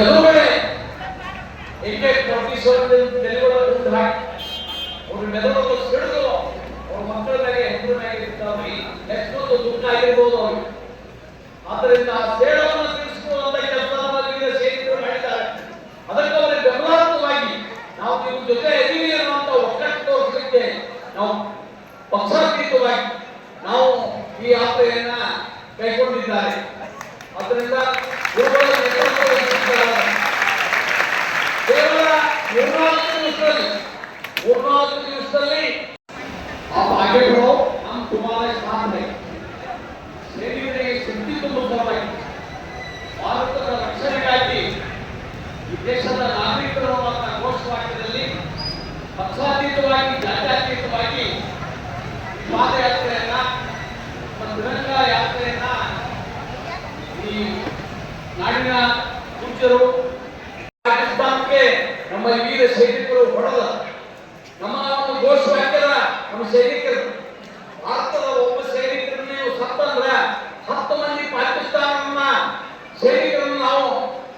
ಎದುರುಗಡೆ ನೆಲೆಗಳು ಹಾಕಿ, ಅವ್ರ ಮೆದುಳು ಸಿಡಿದು ಅವ್ರ ಮಕ್ಕಳ ಮೇಲೆ ಹೆಂಡ್ರ ಮೇಲೆ ನೆಕ್ಸ್ಟ್ ಎಷ್ಟೊಂದು ದುಃಖ ಆಗಿರ್ಬೋದು ಅವ್ರಿಗೆ ಆದ್ದರಿಂದ ಆ ಸೇಡವನ್ನು ತಿಳಿಸಿಕೊಳ್ಳುವಂತ ಕೆಲಸವನ್ನು ಸೇರಿದ್ರು ಮಾಡಿದ್ದಾರೆ. ಅದಕ್ಕೆ ಅವರಿಗೆ ಬೆಂಬಲಾತ್ಮಕವಾಗಿ ನಾವು ನಿಮ್ಮ ಜೊತೆ ಇದೀವಿ ಅನ್ನುವಂತ ಒಕ್ಕಟ್ಟು ತೋರಿಸಲಿಕ್ಕೆ ನಾವು ಪಕ್ಷಾತೀತವಾಗಿ ನಾವು ಈ ಯಾತ್ರೆಯನ್ನ ಕೈಗೊಂಡಿದ್ದಾರೆ. ಅದರಿಂದ ಶಕ್ತಿ ಭಾರತದ ಯಾತ್ರೆಯನ್ನ ಈ ನಾಡಿನ ಪೂಜ್ಯರು. ಪಾಕಿಸ್ತಾನಕ್ಕೆ ನಮ್ಮ ವೀರ ಸೈನಿಕರು ಹೊಡೆದ ನಮ್ಮ ಒಂದು ಘೋಷವಾಕ್ಯದ ನಮ್ಮ ಸೈನಿಕರು ಭಾರತದ ಒಬ್ಬ ಸೈನಿಕರನ್ನ ನೀವು ಸತ್ತಂದ್ರ ಹತ್ತು ಮಂದಿ ಪಾಕಿಸ್ತಾನವನ್ನ ಸೈನಿಕರನ್ನು ನಾವು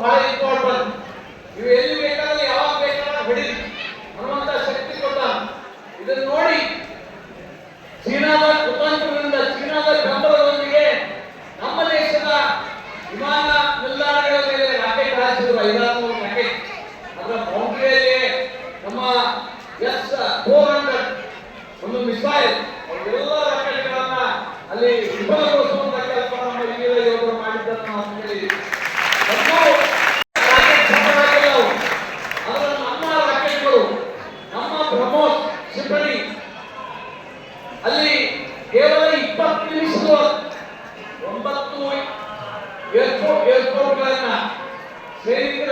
ಬಹಳ ಇಂಪಾರ್ಟೆಂಟ್. ನೀವು ಎಲ್ಲಿ ಬೇಕಾದ್ರೆ ಯಾವಾಗ ಬೇಕಾದ್ರೆ ಹೊಡಿರಿ ಅನ್ನುವಂತ ಶಕ್ತಿ ಕೊಟ್ಟ. ಇದನ್ನು ನೋಡಿ. ಚೀನಾದ ಕುತಂತ್ರದಿಂದ ಚೀನಾದ ಬೆಂಬಲದೊಂದಿಗೆ ನಮ್ಮ ದೇಶದ ವಿಮಾನ ನಿಲ್ದಾಣಗಳ ಮೇಲೆ ರಾಕೆಟ್ ಹಾರಿಸಿದ್ರು ಐದಾರು ರಾಕೆಟ್. ಅದರ ಬೌಂಡ್ರಿಯಲ್ಲಿ ನಮ್ಮ ಎಸ್ ಫೋರ್ ಹಂಡ್ರೆಡ್ ಒಂದು ಮಿಸೈಲ್ ಎಲ್ಲ ರಾಕೆಟ್ಗಳನ್ನ ಅಲ್ಲಿ ವಿಫಲಗೊಳಿಸುವಂತ ಅಲ್ಲಿ ಕೇವಲ ಇಪ್ಪತ್ತು ನಿಮಿಷದ ಒಂಬತ್ತು ಏರ್ಪೋರ್ಟ್ ಏರ್ಪೋರ್ಟ್ಗಳನ್ನ ಮಾಡಿ